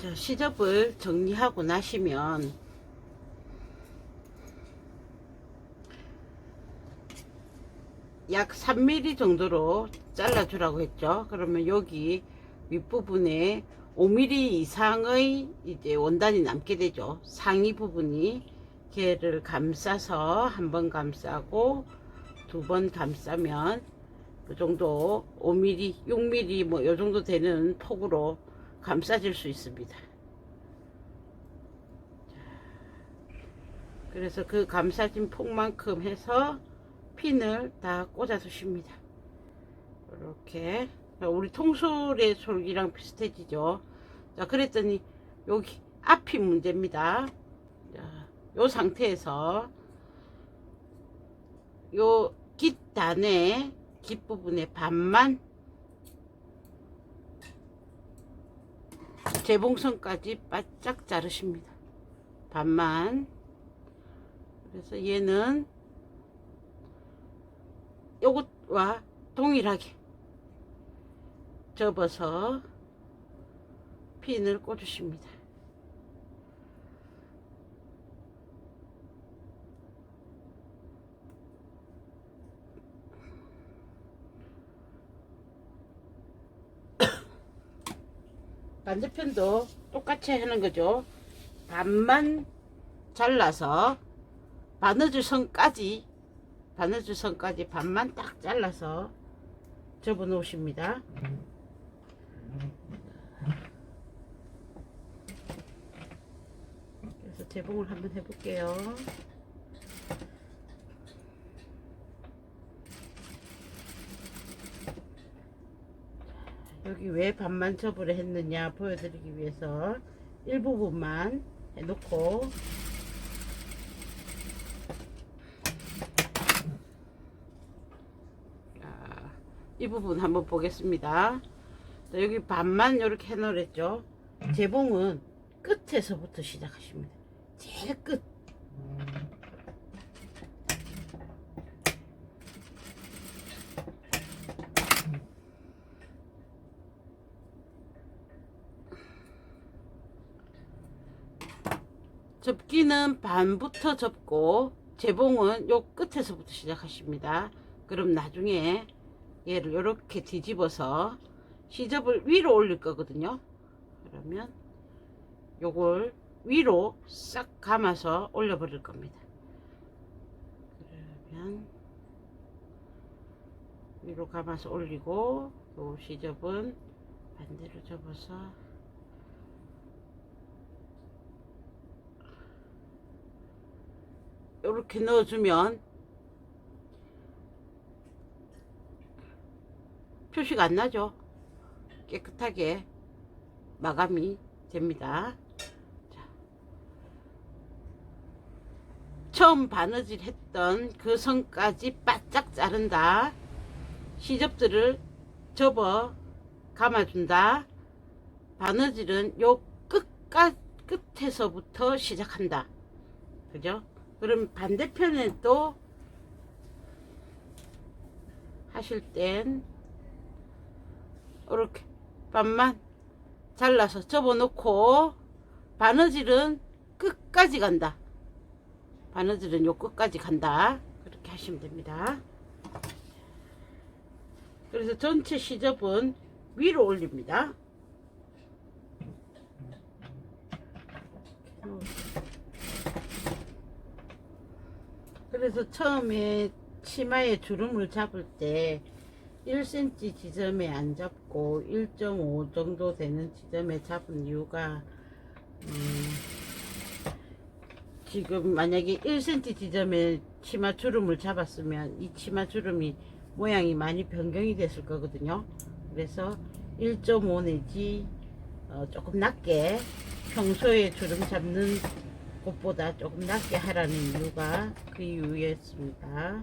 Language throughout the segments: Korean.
자, 시접을 정리하고 나시면 약 3mm 정도로 잘라주라고 했죠. 그러면 여기 윗부분에 5mm 이상의 이제 원단이 남게 되죠. 상위 부분이 걔를 감싸서 한 번 감싸고 두 번 감싸면 그 정도 5mm, 6mm 뭐요 정도 되는 폭으로 감싸질 수 있습니다. 그래서 그 감싸진 폭만큼 해서 핀을 다 꽂아 주십니다. 이렇게 우리 통솔의 솔기랑 비슷해지죠. 자, 그랬더니 여기 앞이 문제입니다. 자, 요 상태에서 요 깃단의 깃부분의 반만 재봉선까지 바짝 자르십니다. 반만. 그래서 얘는 요것과 동일하게 접어서 핀을 꽂으십니다. 반대편도 똑같이 하는 거죠. 반만 잘라서 바느질 선까지 바느질 선까지 반만 딱 잘라서 접어 놓으십니다. 그래서 재봉을 한번 해볼게요. 여기 왜 반만 접으려 했느냐 보여드리기 위해서 일부분만 해놓고 자, 이 부분 한번 보겠습니다. 자, 여기 반만 이렇게 해놓으랬죠. 재봉은 끝에서부터 시작하십니다. 제일 끝. 접기는 반부터 접고 재봉은 요 끝에서부터 시작하십니다. 그럼 나중에 얘를 이렇게 뒤집어서 시접을 위로 올릴 거거든요. 그러면 요걸 위로 싹 감아서 올려 버릴 겁니다. 그러면 위로 감아서 올리고 요 시접은 반대로 접어서 이렇게 넣어주면 표시가 안 나죠. 깨끗하게 마감이 됩니다. 자. 처음 바느질 했던 그 선까지 바짝 자른다. 시접들을 접어 감아준다. 바느질은 요 끝까 끝에서부터 시작한다. 그죠? 그럼 반대편에 또 하실 땐 이렇게 반만 잘라서 접어 놓고 바느질은 끝까지 간다. 바느질은 요 끝까지 간다. 그렇게 하시면 됩니다. 그래서 전체 시접은 위로 올립니다. 그래서 처음에 치마에 주름을 잡을 때 1cm 지점에 안 잡고 1.5 정도 되는 지점에 잡은 이유가 음, 지금 만약에 1cm 지점에 치마 주름을 잡았으면 이 치마 주름이 모양이 많이 변경이 됐을 거거든요. 그래서 1.5 내지 어, 조금 낮게 평소에 주름 잡는 것보다 조금 낮게 하라는 이유가 그 이유였습니다.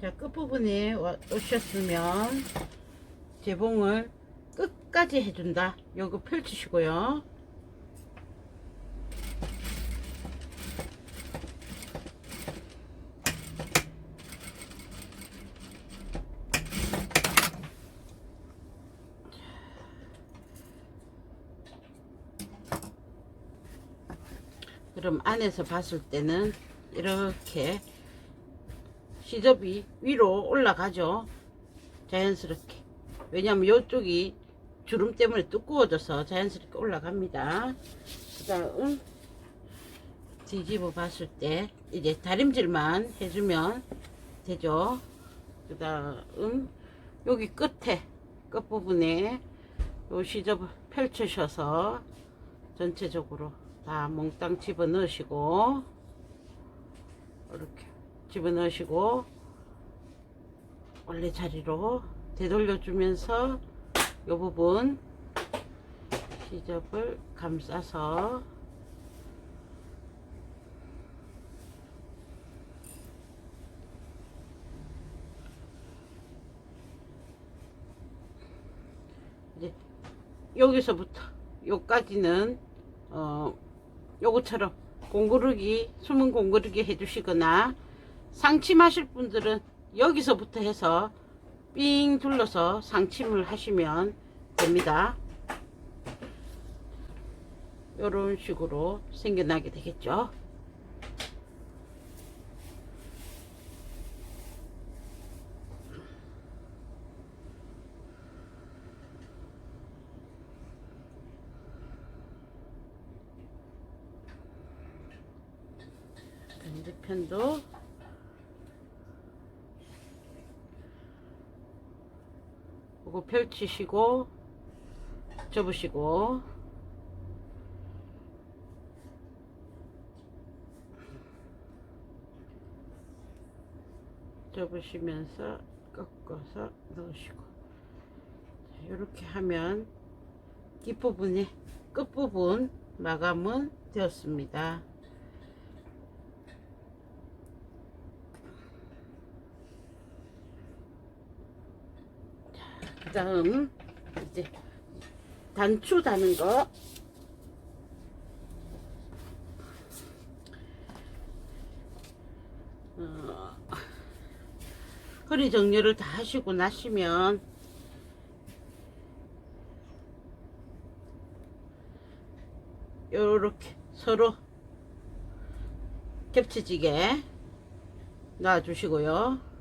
자, 끝부분에 와- 오셨으면 재봉을 끝까지 해준다. 요거 펼치시고요. 그럼 안에서 봤을 때는 이렇게 시접이 위로 올라가죠. 자연스럽게. 왜냐면 이쪽이 주름 때문에 두꺼워져서 자연스럽게 올라갑니다. 그 다음 뒤집어 봤을 때 이제 다림질만 해주면 되죠. 그 다음 여기 끝에 끝부분에 요 시접을 펼치셔서 전체적으로 다 몽땅 집어 넣으시고 이렇게 집어 넣으시고 원래 자리로 되돌려 주면서 요 부분 시접을 감싸서 이제 여기서부터 요까지는 어 요거처럼 공구르기 숨은 공구르기 해주시거나 상침하실 분들은 여기서부터 해서 삥 둘러서 상침을 하시면 됩니다. 이런 식으로 생겨나게 되겠죠. 반대편도. 이거 펼치시고 접으시고. 접으시면서 꺾어서 넣으시고. 이렇게 하면 뒷부분에 끝부분 마감은 되었습니다. 그 다음 이제 단추 다는 거. 어, 허리 정렬을 다 하시고 나시면 요렇게 서로 겹쳐지게 놔주시고요.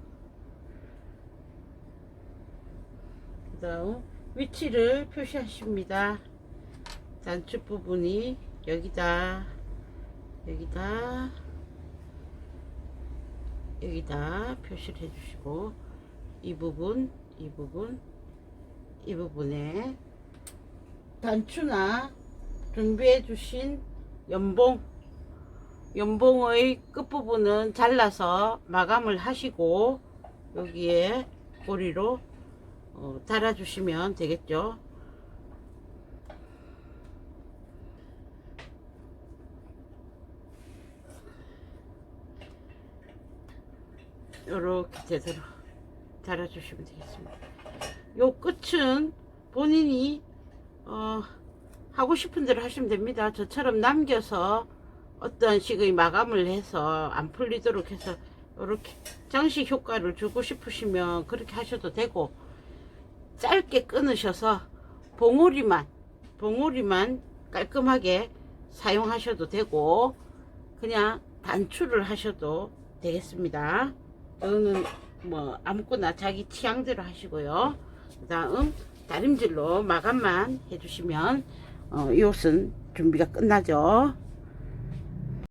위치를 표시하십니다. 단추 부분이 여기다, 여기다, 여기다 표시를 해주시고 이 부분, 이 부분, 이 부분에 단추나 준비해 주신 연봉 연봉의 끝부분은 잘라서 마감을 하시고 여기에 고리로 어, 달아주시면 되겠죠. 이렇게 제대로 달아주시면 되겠습니다. 요 끝은 본인이 어, 하고 싶은 대로 하시면 됩니다. 저처럼 남겨서 어떤 식의 마감을 해서 안 풀리도록 해서 이렇게 장식 효과를 주고 싶으시면 그렇게 하셔도 되고 짧게 끊으셔서 봉오리만 봉오리만 깔끔하게 사용하셔도 되고 그냥 단추를 하셔도 되겠습니다. 저는 뭐 아무거나 자기 취향대로 하시고요. 그 다음 다림질로 마감만 해주시면 어, 이 옷은 준비가 끝나죠.